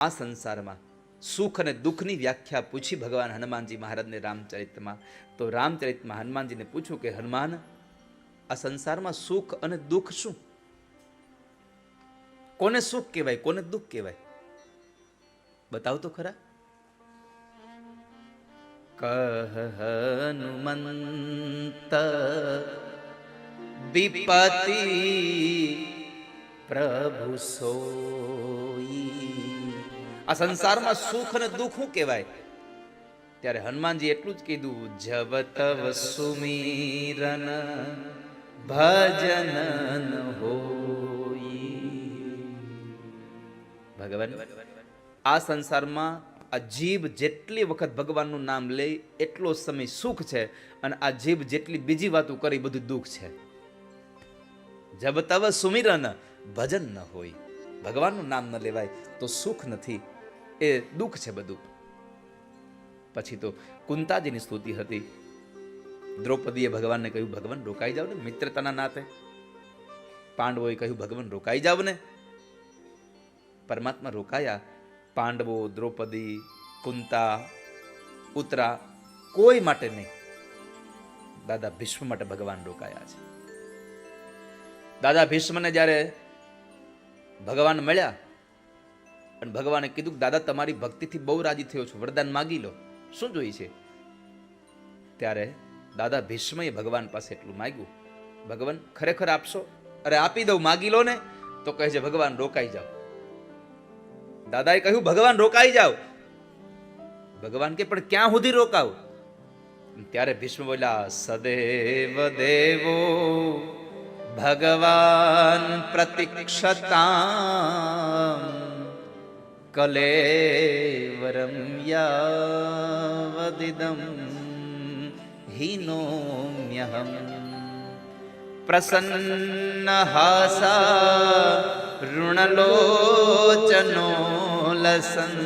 આ સંસારમાં સુખ અને દુઃખની વ્યાખ્યા પૂછી ભગવાન હનુમાનજી મહારાજને રામચરિતમાં. તો રામચરિતમાં હનુમાનજીને પૂછ્યું કે, હનુમાન, આ સંસારમાં સુખ અને દુઃખ શું? કોને સુખ કહેવાય, કોને દુઃખ કહેવાય? બતાવ તો ખરા. કહ હનુમંત વિપતિ પ્રભુ સોઈ આ સંસારમાં સુખ અને દુઃખ શું કહેવાય? ત્યારે હનુમાનજી એટલું જ કીધું, જબ તવ સુમીરન ભજન હોઈ. ભગવાન, આ સંસારમાં આ જીભ જેટલી વખત ભગવાનનું નામ લે, એટલો સમય સુખ છે અને આ જીભ જેટલી બીજી વાતો કરી બધું દુઃખ છે. જબ તવ સુમિરન ભજન ન હોય ભગવાનનું નામ ન લેવાય તો સુખ નથી. એ દુઃખ છે બધું. પછી તો કુંતાજીની સ્તુતિ હતી. દ્રૌપદીએ ભગવાનને કહ્યું, ભગવાન, રોકાઈ જાવ ને, મિત્રતાના નાતે. પાંડવોએ કહ્યું, ભગવાન, રોકાઈ જાવ ને. પરમાત્મા રોકાયા. પાંડવો, દ્રૌપદી, કુંતા ઉતરા કોઈ માટે નહીં. દાદા ભીષ્મ માટે ભગવાન રોકાયા છે. દાદા ભીષ્મને જ્યારે ભગવાન મળ્યા અને ભગવાને કીધું કે, દાદા, તમારી ભક્તિથી બહુ રાજી થયો છું, વરદાન માગી લો. શું જોઈએ છે? ત્યારે દાદા ભીષ્મએ ભગવાન પાસે એટલું માગ્યું, ભગવાન, ખરેખર આપશો? અરે, આપી દઉં, માગી લો ને, તો કહે છે ભગવાન, રોકાઈ જાઓ. દાદાએ કહ્યું, ભગવાન, રોકાઈ જાઓ. ભગવાન કે, પણ ક્યાં સુધી રોકાવ? ત્યારે ભીષ્મ બોલ્યા, સદેવ દેવો, ભગવાન પ્રતિક્ષતા કલેવરમ યાવદિદમ હીનોમ્યહમ પ્રસન્નહાસા ઋણલોચનો લસન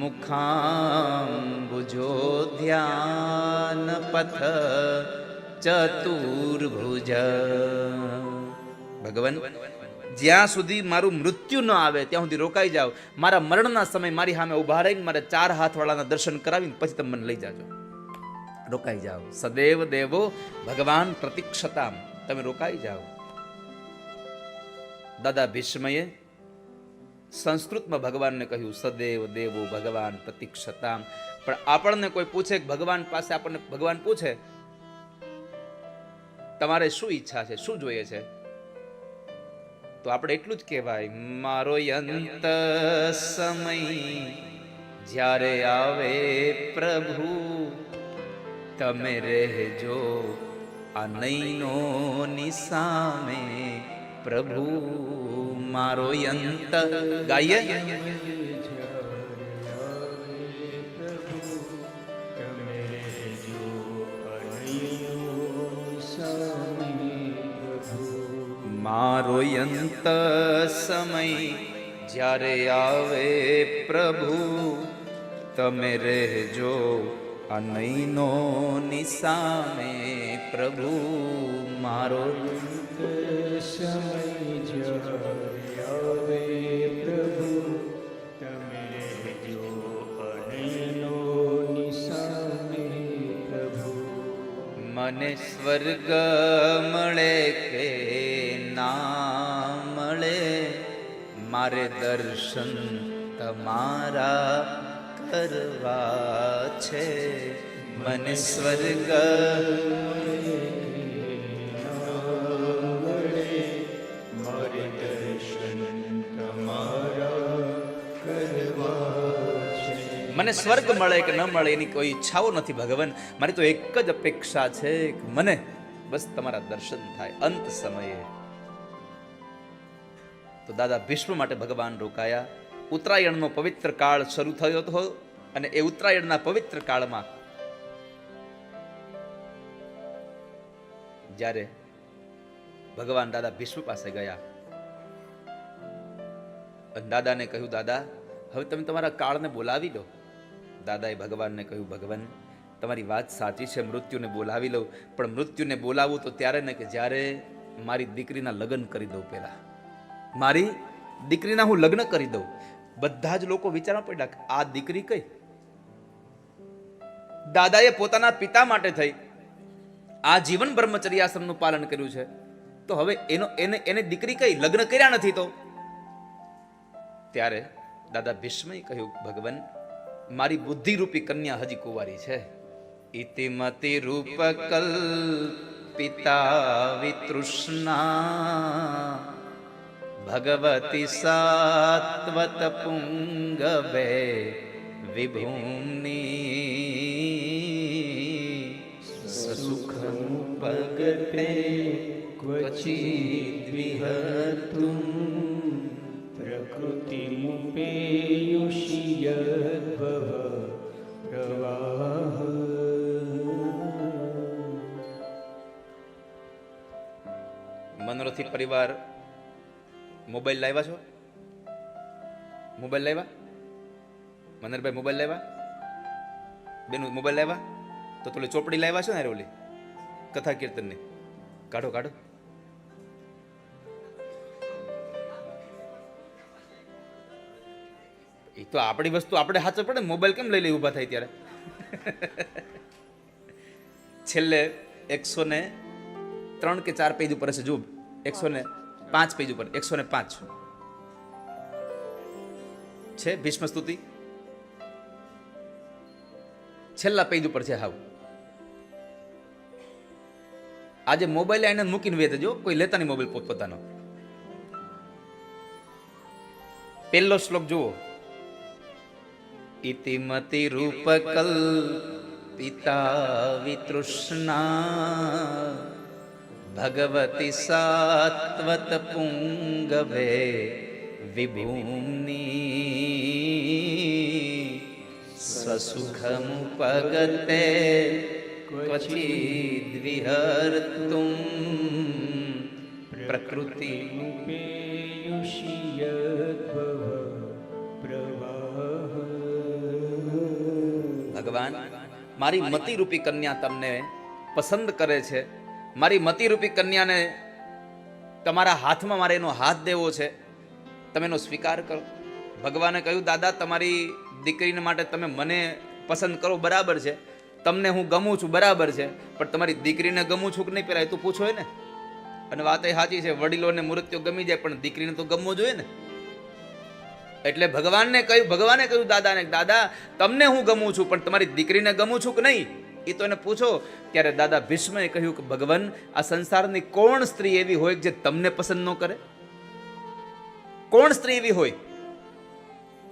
મુખાંબુજો ધ્યાન પથ ચતુર્ભુજ ભગવાન જ્યાં સુધી મારું મૃત્યુ ન આવે, ત્યાં સુધી રોકાઈ જાઓ. મારા મરણના સમય મારી સામે ઊભા રહીને મારે ચાર હાથવાળાના દર્શન કરાવીને પછી તમે મને લઈ જાજો. રોકાઈ જાઓ. સદૈવ દેવો ભગવાન પ્રતિક્ષતામ. તમે રોકાઈ જાઓ. દાદા ભીષ્મએ સંસ્કૃતમાં ભગવાનને કહ્યું, સદૈવ દેવો ભગવાન પ્રતિક્ષતામ. પણ આપણને કોઈ પૂછે કે ભગવાન પાસે આપણને ભગવાન પૂછે? તમારે શું ઈચ્છા છે? શું જોઈએ છે? તો આપણે એટલું જ કહેવાય, મારો અંત સમય જ્યારે આવે પ્રભુ, તમે રહેજો આ નૈનો નિસામે પ્રભુ, મારો અંત ગાઈએ. મારો અંત સમય જ્યારે આવે પ્રભુ તમે રહેજો આ નૈનો નિસામે પ્રભુ મારો. મને સ્વર્ગ મળે કે ના મળે? મારે દર્શન તમારા કરવા છે. મને સ્વર્ગ મને સ્વર્ગ મળે કે ન મળે એની કોઈ ઈચ્છાઓ નથી ભગવાન. મારી તો એક જ અપેક્ષા છે કે મને બસ તમારા દર્શન થાય અંત સમયે. તો દાદા, ભીષ્મ માટે ભગવાન રોકાયા. ઉત્તરાયણનો પવિત્ર કાળ શરૂ થયો હતો અને એ ઉત્તરાયણના પવિત્ર કાળમાં જ્યારે ભગવાન દાદા ભીષ્મ પાસે ગયા દાદાને કહ્યું, દાદા, હવે તમે તમારા કાળને બોલાવી લો. દાદાએ ભગવાનને કહ્યું, ભગવાન, તમારી વાત સાચી છે, મૃત્યુને બોલાવી લઉં, પણ મૃત્યુને બોલાવું તો ત્યારે ને કે જ્યારે મારી દીકરીના લગ્ન કરી દઉં પહેલાં. મારી દીકરીના હું લગ્ન કરી દઉં? બધા જ લોકો વિચારવા પડ્યા આ દીકરી કઈ? દાદાએ પોતાના પિતા માટે થઈ. આ જીવન બ્રહ્મચર્યાશ્રમનું પાલન કર્યું છે. તો હવે એનો, એને એને દીકરી કઈ? લગ્ન કર્યા નથી તો? ત્યારે દાદા ભીષ્મએ કહ્યું, ભગવાન મારી બુદ્ધિરૂપી કન્યા હજી કુવારી છે. ઇતિમતિ રૂપ કલ્પિતા વિતૃષ્ણા ભગવતી સાત્વત પુંગવે વિભૂમની સુખમ પગતે ક્વચિદ્વિહતું પ્રકૃતિમુપેયુષિય મનોરથી પરિવાર મોબાઈલ લાવ્યા છો? મોબાઈલ લાવ્યા? મનરભાઈ મોબાઈલ લાવ્યા? બેનું મોબાઈલ લાવ્યા? તો થોડી ચોપડી લાવ્યા છો ને અરે ઓલી કથા કીર્તનની? કાઢો કાઢો. એ તો આપણી વસ્તુ આપણે હાચર પડે મોબાઈલ કેમ લઈ લઈ ઊભા થાય ત્યારે? છેલ્લે એકસો ને ત્રણ કે ચાર પેજ ઉપર હશે જો એકસો ને પાંચ પેજ ઉપર, એકસો ને પાંચ. છે? ભીષ્મ સ્તુતિ? છેલ્લા પેજ ઉપર છે હાવ. આજે મોબાઈલ એને મૂકીને વેચજો કોઈ લેતા નહીં મોબાઈલ પોતપોતાનો પહેલો શ્લોક જુઓ. ઇતિમતિ રૂપકલ પિતા વિતૃષ્ણા. ભગવતી સાત્વત પુંગવે વિભૂમની સ્વસુખમુપગતે ક્વચિદ્વિહર્તુમ પ્રકૃતિ ભગવાન મારી મતિરૂપી કન્યા તમને પસંદ કરે છે મારી મતિરૂપી કન્યાને તમારા હાથમાં મારે એનો હાથ દેવો છે. તમે એનો સ્વીકાર કરો. ભગવાને કહ્યું, દાદા, તમારી દીકરીને માટે તમે મને પસંદ કરો, બરાબર છે. તમને હું ગમું છું, બરાબર છે. પણ તમારી દીકરીને ગમું છું કે નહીં પહેલાં એ તો પૂછો ને અને વાત એ સાચી છે વડીલોને મૃત્યુ ગમી જાય, પણ દીકરીને તો ગમવો જોઈએ ને. એટલે ભગવાનને કહ્યું, ભગવાને કહ્યું દાદાને, દાદા, તમને હું ગમું છું, પણ તમારી દીકરીને ગમું છું કે નહીં? એ તો એને પૂછો, ત્યારે દાદા ભીષ્મએ કહ્યું કે, ભગવાન, આ સંસારની કોણ સ્ત્રી એવી હોય જે તમને પસંદ ન કરે? કોણ સ્ત્રી એવી હોય?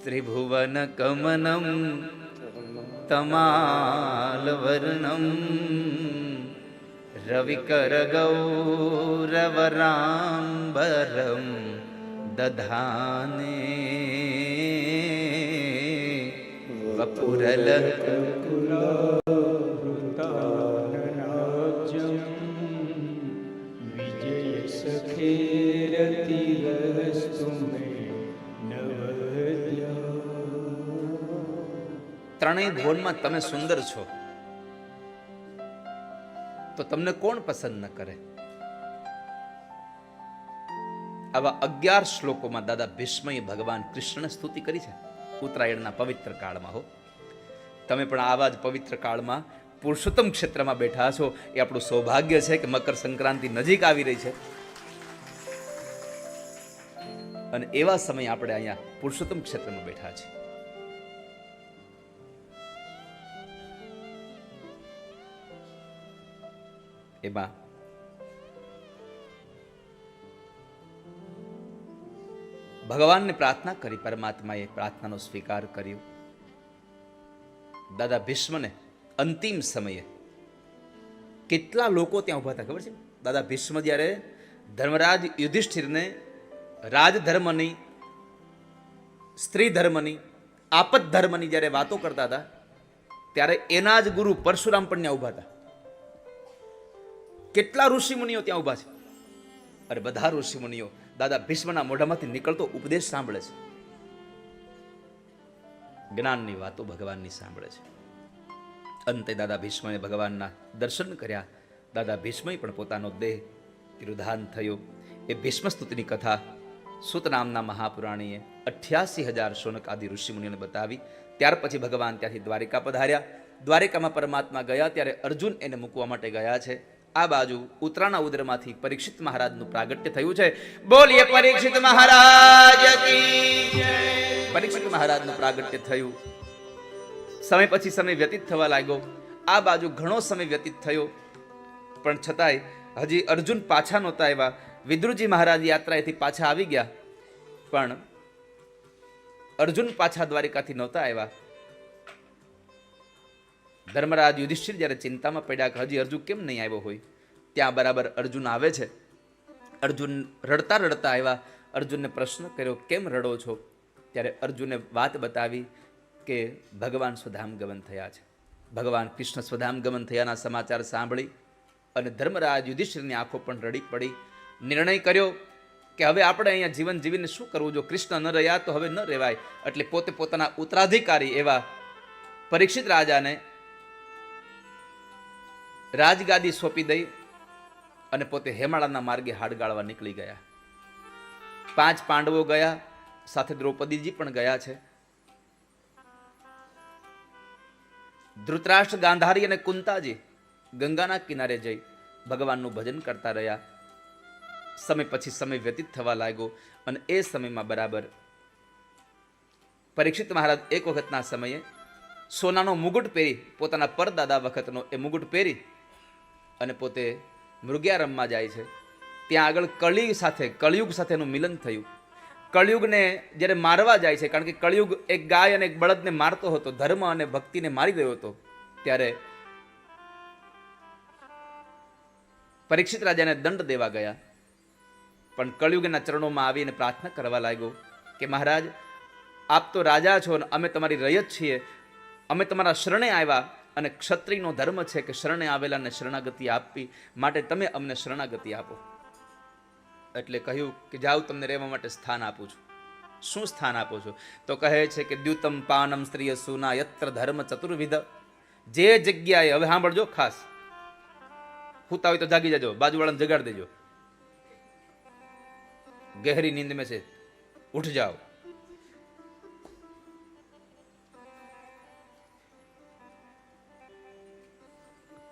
ત્રિભુવન કમનમ, તમાલ વર્ણમ, રવિકર ગૌરવરાંબરમ, દધાને વપુરલ ત્રણેય ભુવનમાં તમે સુંદર છો. તો તમને કોણ પસંદ ન કરે? આવા અગિયાર શ્લોકોમાં દાદા ભીષ્મએ ભગવાન કૃષ્ણ સ્તુતિ કરી છે? ઉત્તરાયણના પવિત્ર કાળમાં હો. તમે પણ આવા જ પવિત્ર કાળમાં પુરુષોત્તમ ક્ષેત્રમાં બેઠા છો એ આપણું સૌભાગ્ય છે કે મકર સંક્રાંતિ નજીક આવી રહી છે. અને એવા સમયે આપણે અહીંયા પુરુષોત્તમ ક્ષેત્રમાં બેઠા છીએ. એમાં ભગવાનને પ્રાર્થના કરી પરમાત્માએ પ્રાર્થનાનો સ્વીકાર કર્યો. દાદા ભીષ્મને અંતિમ સમયે કેટલા લોકો ત્યાં ઊભા હતા ખબર છે? દાદા ભીષ્મ જ્યારે ધર્મરાજ યુધિષ્ઠિરને રાજધર્મની સ્ત્રી ધર્મની આપત ધર્મની જ્યારે વાતો કરતા હતા, ત્યારે એના જ ગુરુ પરશુરામ પણ ત્યાં ઊભા હતા. કેટલા ઋષિમુનિઓ ત્યાં ઊભા છે? અરે બધા ઋષિમુનિઓ, દાદા ભીષ્મના મોઢામાંથી નીકળતો ઉપદેશ સાંભળે છે. જ્ઞાનની વાતો ભગવાનની સાંભળે છે. અંતે દાદા ભીષ્મએ ભગવાનના દર્શન કર્યા. દાદા ભીષ્મએ પણ પોતાનો દેહ તિરુધાન થયો. એ ભીષ્મ સ્તુતિની કથા સુત નામના મહાપુરાણીએ અઠ્યાસી હજાર સોનક આદિ ઋષિમુનિઓને બતાવી. ત્યાર પછી ભગવાન ત્યાંથી દ્વારિકા પધાર્યા. દ્વારિકામાં પરમાત્મા ગયા, ત્યારે અર્જુન એને મૂકવા માટે ગયા છે. આ બાજુ ઉત્તરાના ઉદરમાંથી પરીક્ષિત મહારાજનું પ્રાગટ્ય થયું છે. બોલીએ પરીક્ષિત મહારાજ પરીક્ષિત મહારાજનું પ્રાગટ્ય થયું. સમય પછી સમય વ્યતીત થવા લાગ્યો. આ બાજુ ઘણો સમય વ્યતીત થયો. પણ છતાંય હજી અર્જુન પાછા નહોતા આવ્યા. વિદ્રુજી મહારાજ યાત્રાએથી પાછા આવી ગયા. પણ અર્જુન પાછા દ્વારિકાથી નહોતા આવ્યા. ધર્મરાજ યુધિષ્ઠિર જ્યારે ચિંતામાં પડ્યા કે હજી અર્જુન કેમ નહીં આવ્યો હોય, ત્યાં બરાબર અર્જુન આવે છે. અર્જુન રડતા રડતા આવ્યા, અર્જુનને પ્રશ્ન કર્યો, કેમ રડો છો? ત્યારે અર્જુને વાત બતાવી કે ભગવાન સ્વધામ ગમન થયા છે. ભગવાન કૃષ્ણ સ્વધામ ગમન થયાના સમાચાર સાંભળી અને ધર્મરાજ યુધિષ્ઠિરની આંખો પણ રડી પડી. નિર્ણય કર્યો કે હવે આપણે અહીંયા જીવન જીવીને શું કરવું? જો કૃષ્ણ ન રહ્યા તો હવે ન રહેવાય. એટલે પોતે પોતાના ઉત્તરાધિકારી એવા પરીક્ષિત રાજાને રાજગાદી સોંપી દઈ અને પોતે હેમાળાના માર્ગે હાડ ગાળવા નીકળી ગયા. પાંચ પાંડવો ગયા, સાથે દ્રૌપદીજી પણ ગયા છે. ધૃતરાષ્ટ્ર, ગાંધારી અને કુંતાજી ગંગાના કિનારે જઈ ભગવાનનું ભજન કરતા રહ્યા. સમય પછી સમય વ્યતીત થવા લાગ્યો અને એ સમયમાં બરાબર પરીક્ષિત મહારાજ એક વખતના સમયે સોનાનો મુગુટ પહેરી પોતાના પરદાદા વખતનો એ મુગુટ પહેરી અને પોતે મૃગ્યારમમાં જાય છે. ત્યાં આગળ કળિયુગ સાથે, કળિયુગ સાથેનું મિલન થયું. કળિયુગને જ્યારે મારવા જાય છે, કારણ કે કળિયુગ એક ગાય અને એક બળદને મારતો હતો, ધર્મ અને ભક્તિને મારી ગયો હતો, ત્યારે પરીક્ષિત રાજાને દંડ દેવા ગયા. પણ કળિયુગના ચરણોમાં આવીને પ્રાર્થના કરવા લાગ્યો કે, મહારાજ, આપ તો રાજા છો અને અમે તમારી રયત છીએ. અમે તમારા શરણે આવ્યા. અને ક્ષત્રિયનો ધર્મ છે કે શરણે આવેલાને શરણાગતિ આપવી માટે તમે અમને શરણાગતિ આપો. એટલે કહ્યું કે જાઓ તમને રહેવા માટે સ્થાન આપું છું. શું સ્થાન આપો છો? તો કહે છે કે દ્યુતમ પાનમ સ્ત્રીય સુના યત્ર ધર્મ ચતુર્વિધ. જે જગ્યાએ, હવે સાંભળજો ખાસ. હુતા હોય તો જાગી જજો, બાજુવાળાને જગાડી દેજો. ગહેરી નીંદ મેં છે. ઉઠ જાઓ.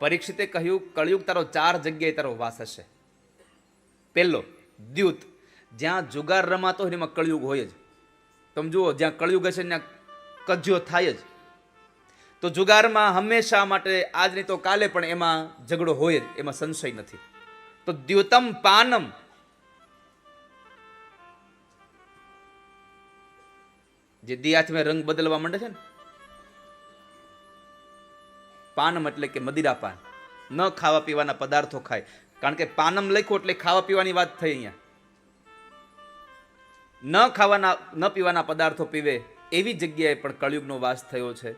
પરીક્ષિતે કહ્યું, કળિયુગ તારો ચાર જગ્યાએ તારો વાસ હશે. પહેલો, દ્યુત. જ્યાં જુગાર રમાતો હોય એમાં કળિયુગ હોય જ. તમે જુઓ, જ્યાં કળિયુગ હશે ત્યાં કજ્યો થાય જ. તો જુગારમાં હંમેશા માટે આજ નહીં તો કાલે પણ એમાં ઝઘડો હોય જ, એમાં સંશય નથી. તો દ્યુતમ પાનમ. જે દિયાથી રંગ બદલવા માંડે છે ને પાનમ એટલે કે મદિરા પાન. ન ખાવા પીવાના પદાર્થો ખાય. કારણ કે પાનમ લખ્યું એટલે ખાવા પીવાની વાત થઈ અહીંયા. ન ખાવાના, ન પીવાના પદાર્થો પીવે એવી જગ્યાએ પણ કળિયુગનો વાસ થયો છે.